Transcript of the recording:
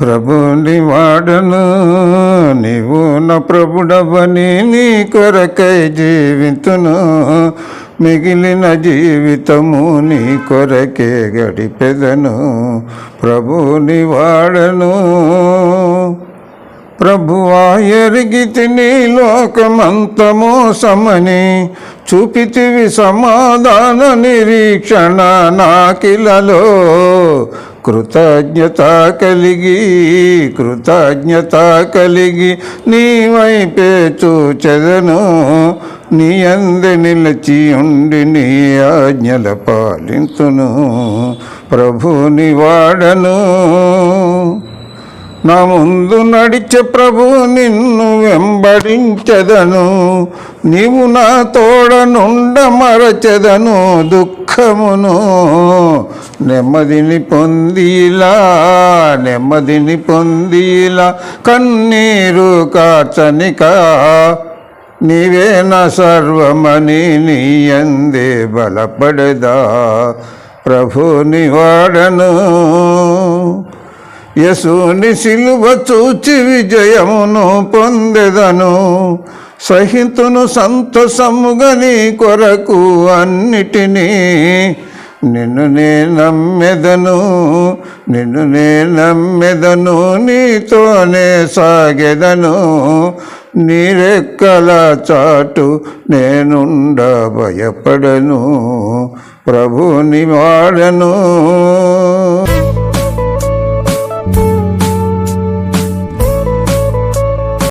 ప్రభుని వాడను. నీవు నా ప్రభుడవని నీ కొరకై జీవితును. మిగిలిన జీవితము నీ కొరకే గడిపెదను. ప్రభుని వాడను. ప్రభువా ఎరిగితి నీ లోకమంత మోసమని చూపితివి సమాధాన నిరీక్షణ నాకిలలో. కృతజ్ఞత కలిగి కృతజ్ఞత కలిగి నీ వైపే చూచెదను. నీ అంది నిలిచి ఉండి నీ ఆజ్ఞల పాలింతును. ప్రభుని వాడను. నా ముందు నడిచే ప్రభు నిన్ను వెంబడించదను. నీవు నా తోడనుండ మరచెదను దుఃఖమును. నెమ్మదిని పొందిలా నెమ్మదిని పొందిలా కన్నీరు కార్చనిక. నీవే నా సర్వమని నీ అందే బలపడదా. ప్రభుని వాడను. యశుని సిలువ చూచి విజయమును పొందెదను. సహితును సంతసముగా నీ కొరకు అన్నిటినీ నిన్ను నే నమ్మెదను. నిన్ను నే నమ్మెదను నీతోనే సాగెదను. నీరెక్కల చాటు నేనుండ భయపడను. ప్రభుని వాడను.